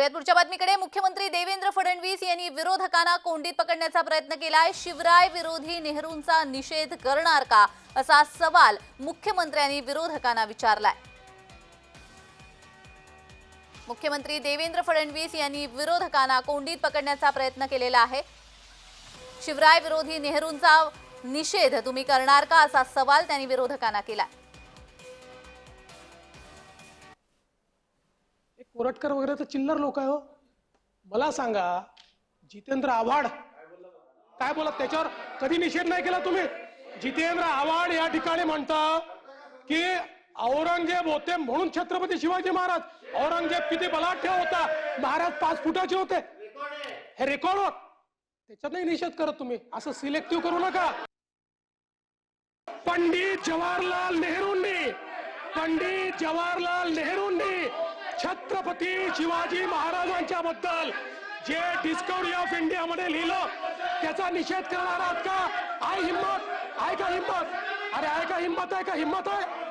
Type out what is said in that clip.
वळूयात पुढच्या बातमीकडे मुख्यमंत्री देवेंद्र फडणवीस यांनी विरोधकांना कोंडीत पकडण्याचा प्रयत्न केलाय. शिवराय विरोधी नेहरूंचा निषेध करणार का? असा सवाल मुख्यमंत्र्यांनी विरोधकांना विचारलाय. मुख्यमंत्री देवेंद्र फडणवीस यांनी विरोधकांना कोंडीत पकडण्याचा प्रयत्न केलेला आहे. शिवराय विरोधी नेहरूंचा निषेध तुम्ही करणार का? असा सवाल त्यांनी विरोधकांना केला कोरटकर वगैरे तर चिल्लर लोक आहे हो. मला सांगा जितेंद्र आव्हाड काय बोला त्याच्यावर कधी निषेध नाही केला तुम्ही? जितेंद्र आव्हाड या ठिकाणी म्हणतं की औरंगजेब होते म्हणून छत्रपती शिवाजी महाराज. औरंगजेब किती बलाढ्य होता. महाराज पाच फुटाचे होते. हे रेकॉर्ड त्याच्यात नाही निषेध करत तुम्ही. असं सिलेक्टिव्ह करू नका. पंडित जवाहरलाल नेहरूंनी पंडित जवाहरलाल नेहरूंनी छत्रपती शिवाजी महाराजांच्या बद्दल जे डिस्कवरी ऑफ इंडिया मध्ये लिहिलं त्याचा निषेध करणार आहात का? आय हिंमत आहे का हिंमत? अरे आहे का हिंमत आहे का? हिंमत आहे?